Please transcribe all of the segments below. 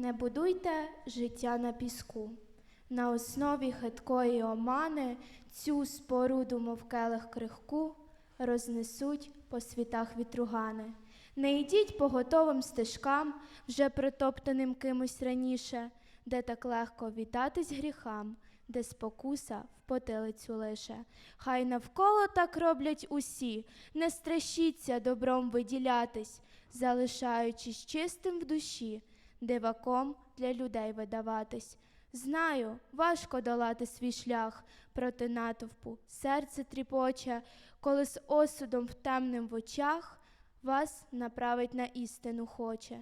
Не будуйте життя на піску. На основі хиткої омани цю споруду, мов келих крихку, рознесуть по світах вітругани. Не йдіть по готовим стежкам, вже притоптаним кимось раніше, де так легко вітатись гріхам, де спокуса в потилицю лише. Хай навколо так роблять усі, не страшіться добром виділятись, залишаючись чистим в душі, диваком для людей видаватись. Знаю, важко долати свій шлях проти натовпу, серце тріпоче, коли з осудом в темним в очах вас направить на істину хоче.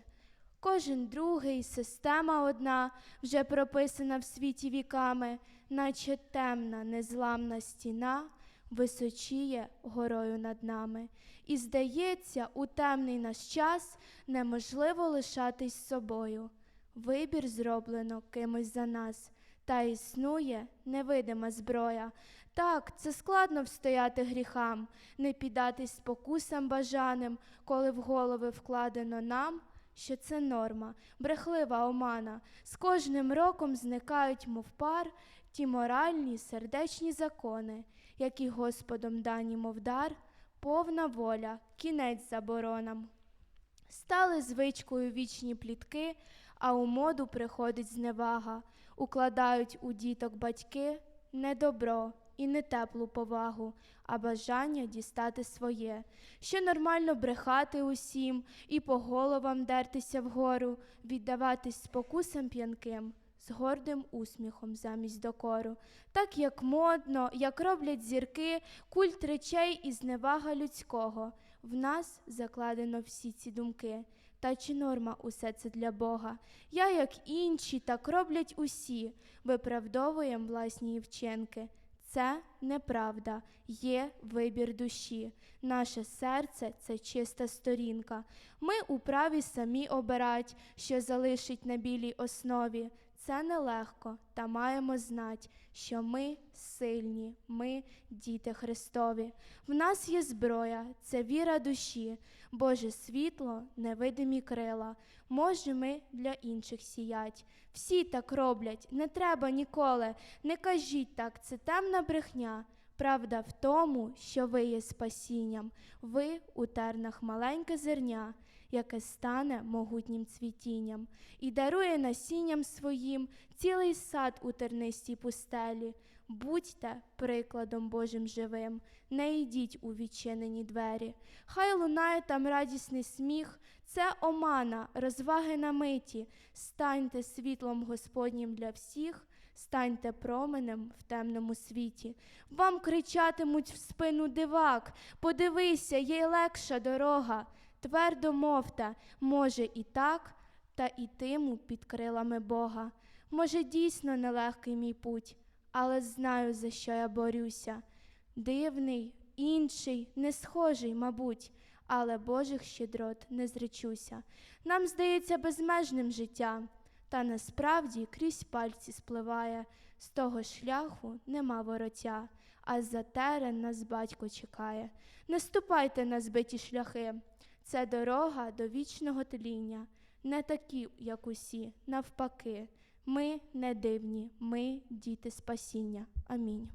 Кожен другий, система одна, вже прописана в світі віками, наче темна, незламна стіна височіє горою над нами. І здається, у темний наш час неможливо лишатись собою. Вибір зроблено кимось за нас, та існує невидима зброя. Так, це складно встояти гріхам, не піддатись спокусам бажаним, коли в голови вкладено нам, що це норма, брехлива омана. З кожним роком зникають, мов пар, ті моральні, сердечні закони, які Господом дані, мов дар, повна воля, кінець заборонам. Стали звичкою вічні плітки, а у моду приходить зневага, укладають у діток батьки не добро і не теплу повагу, а бажання дістати своє, що нормально брехати усім і по головам дертися вгору, віддаватись спокусам п'янким. З гордим усміхом замість докору, так як модно, як роблять зірки, культ речей і зневага людського. В нас закладено всі ці думки. Та чи норма усе це для Бога? Я, як інші, так роблять усі, виправдовуєм власні вчинки. Це неправда, є вибір душі. Наше серце це чиста сторінка. Ми у праві самі обирать, що залишить на білій основі. Це нелегко, та маємо знать, що ми сильні, ми діти Христові. В нас є зброя, це віра душі, Боже світло, невидимі крила. Може, ми для інших сіять. Всі так роблять, не треба ніколи. Не кажіть так, це темна брехня. Правда в тому, що ви є спасінням, ви у тернах маленьке зерня, яке стане могутнім цвітінням, і дарує насінням своїм цілий сад у тернистій пустелі. Будьте прикладом Божим живим, не йдіть у відчинені двері. Хай лунає там радісний сміх, це омана, розваги на миті. Станьте світлом Господнім для всіх, станьте променем в темному світі. Вам кричатимуть в спину дивак, подивися, є легша дорога. Твердо мовте, може і так, та ітиму під крилами Бога. Може, дійсно нелегкий мій путь, але знаю, за що я борюся. Дивний, інший, не схожий, мабуть, але Божих щедрот не зречуся. Нам здається безмежним життя, та насправді крізь пальці спливає, з того шляху нема вороття, а за терен нас батько чекає. Не ступайте на збиті шляхи, це дорога до вічного тління, не такі, як усі, навпаки. Ми не дивні, ми діти спасіння. Амінь.